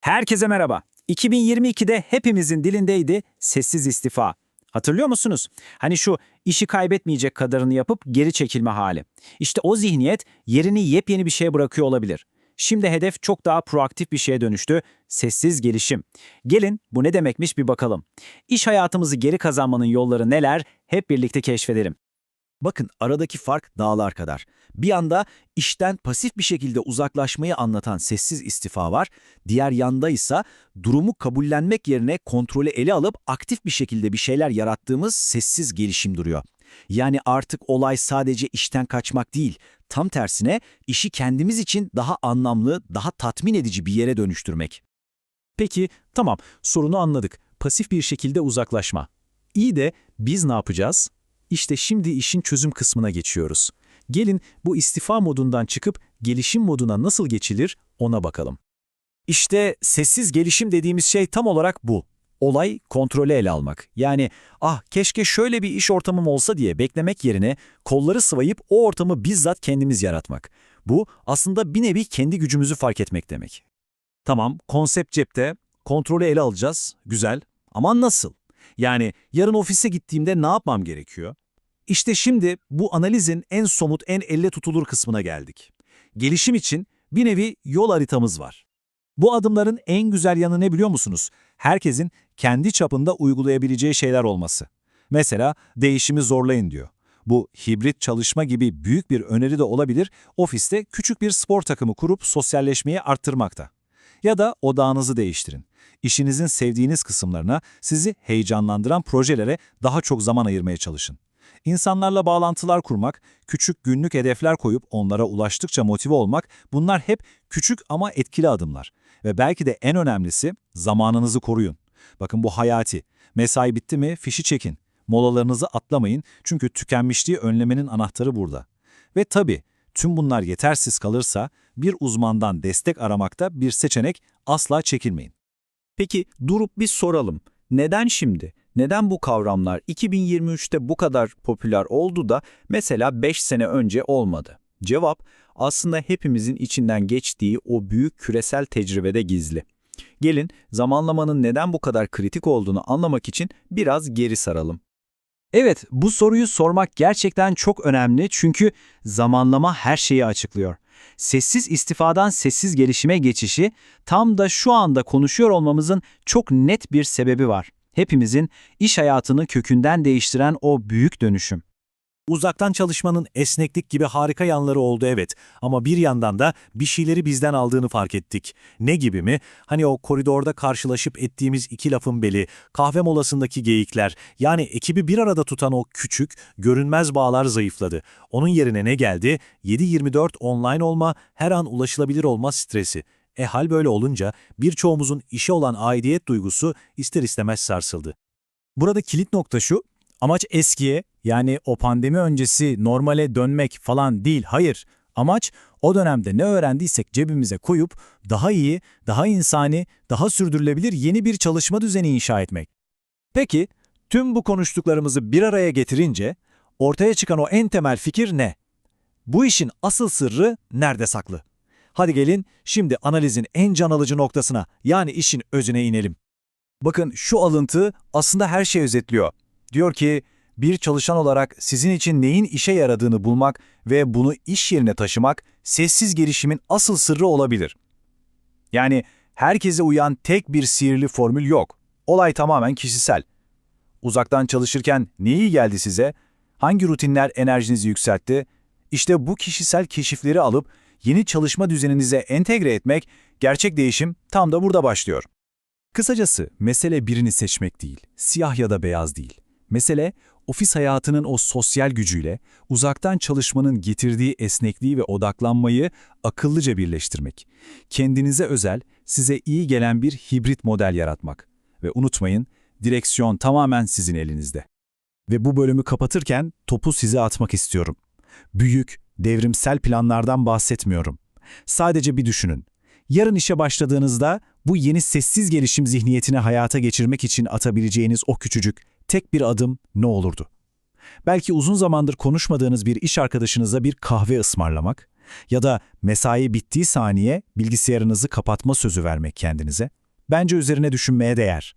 Herkese merhaba. 2022'de hepimizin dilindeydi sessiz istifa. Hatırlıyor musunuz? Hani şu işi kaybetmeyecek kadarını yapıp geri çekilme hali. İşte o zihniyet yerini yepyeni bir şeye bırakıyor olabilir. Şimdi hedef çok daha proaktif bir şeye dönüştü. Sessiz gelişim. Gelin bu ne demekmiş bir bakalım. İş hayatımızı geri kazanmanın yolları neler? Hep birlikte keşfedelim. Bakın aradaki fark dağlar kadar. Bir yanda işten pasif bir şekilde uzaklaşmayı anlatan sessiz istifa var. Diğer yanda ise durumu kabullenmek yerine kontrolü ele alıp aktif bir şekilde bir şeyler yarattığımız sessiz gelişim duruyor. Yani artık olay sadece işten kaçmak değil, tam tersine işi kendimiz için daha anlamlı, daha tatmin edici bir yere dönüştürmek. Peki, tamam, sorunu anladık. Pasif bir şekilde uzaklaşma. İyi de biz ne yapacağız? İşte şimdi işin çözüm kısmına geçiyoruz. Gelin bu istifa modundan çıkıp gelişim moduna nasıl geçilir ona bakalım. İşte sessiz gelişim dediğimiz şey tam olarak bu. Olay kontrolü ele almak. Yani ah keşke şöyle bir iş ortamım olsa diye beklemek yerine kolları sıvayıp o ortamı bizzat kendimiz yaratmak. Bu aslında bir nevi kendi gücümüzü fark etmek demek. Tamam, konsept cepte, kontrolü ele alacağız, güzel. Ama nasıl? Yani yarın ofise gittiğimde ne yapmam gerekiyor? İşte şimdi bu analizin en somut, en elle tutulur kısmına geldik. Gelişim için bir nevi yol haritamız var. Bu adımların en güzel yanı ne biliyor musunuz? Herkesin kendi çapında uygulayabileceği şeyler olması. Mesela değişimi zorlayın diyor. Bu hibrit çalışma gibi büyük bir öneri de olabilir, ofiste küçük bir spor takımı kurup sosyalleşmeyi arttırmakta. Ya da odağınızı değiştirin. İşinizin sevdiğiniz kısımlarına, sizi heyecanlandıran projelere daha çok zaman ayırmaya çalışın. İnsanlarla bağlantılar kurmak, küçük günlük hedefler koyup onlara ulaştıkça motive olmak bunlar hep küçük ama etkili adımlar. Ve belki de en önemlisi zamanınızı koruyun. Bakın bu hayati. Mesai bitti mi fişi çekin. Molalarınızı atlamayın çünkü tükenmişliği önlemenin anahtarı burada. Ve tabii tüm bunlar yetersiz kalırsa bir uzmandan destek aramakta bir seçenek asla çekinmeyin. Peki durup bir soralım. Neden şimdi? Neden bu kavramlar 2023'te bu kadar popüler oldu da mesela 5 sene önce olmadı? Cevap aslında hepimizin içinden geçtiği o büyük küresel tecrübede gizli. Gelin zamanlamanın neden bu kadar kritik olduğunu anlamak için biraz geri saralım. Evet, bu soruyu sormak gerçekten çok önemli çünkü zamanlama her şeyi açıklıyor. Sessiz istifadan sessiz gelişime geçişi tam da şu anda konuşuyor olmamızın çok net bir sebebi var. Hepimizin iş hayatını kökünden değiştiren o büyük dönüşüm. Uzaktan çalışmanın esneklik gibi harika yanları oldu evet ama bir yandan da bir şeyleri bizden aldığını fark ettik. Ne gibi mi? Hani o koridorda karşılaşıp ettiğimiz iki lafın beli, kahve molasındaki geyikler, yani ekibi bir arada tutan o küçük, görünmez bağlar zayıfladı. Onun yerine ne geldi? 7-24 online olma, her an ulaşılabilir olma stresi. E hal böyle olunca birçoğumuzun işe olan aidiyet duygusu ister istemez sarsıldı. Burada kilit nokta şu, amaç eskiye yani o pandemi öncesi normale dönmek falan değil, hayır. Amaç o dönemde ne öğrendiysek cebimize koyup daha iyi, daha insani, daha sürdürülebilir yeni bir çalışma düzeni inşa etmek. Peki, tüm bu konuştuklarımızı bir araya getirince ortaya çıkan o en temel fikir ne? Bu işin asıl sırrı nerede saklı? Hadi gelin şimdi analizin en can alıcı noktasına yani işin özüne inelim. Bakın şu alıntı aslında her şeyi özetliyor. Diyor ki bir çalışan olarak sizin için neyin işe yaradığını bulmak ve bunu iş yerine taşımak sessiz gelişimin asıl sırrı olabilir. Yani herkese uyan tek bir sihirli formül yok. Olay tamamen kişisel. Uzaktan çalışırken ne iyi geldi size? Hangi rutinler enerjinizi yükseltti? İşte bu kişisel keşifleri alıp yeni çalışma düzeninize entegre etmek, gerçek değişim tam da burada başlıyor. Kısacası mesele birini seçmek değil, siyah ya da beyaz değil. Mesele ofis hayatının o sosyal gücüyle uzaktan çalışmanın getirdiği esnekliği ve odaklanmayı akıllıca birleştirmek. Kendinize özel, size iyi gelen bir hibrit model yaratmak. Ve unutmayın, direksiyon tamamen sizin elinizde. Ve bu bölümü kapatırken topu size atmak istiyorum. Büyük, devrimsel planlardan bahsetmiyorum. Sadece bir düşünün. Yarın işe başladığınızda bu yeni sessiz gelişim zihniyetini hayata geçirmek için atabileceğiniz o küçücük, tek bir adım ne olurdu? Belki uzun zamandır konuşmadığınız bir iş arkadaşınıza bir kahve ısmarlamak, Ya da mesai bittiği saniye bilgisayarınızı kapatma sözü vermek kendinize. Bence üzerine düşünmeye değer.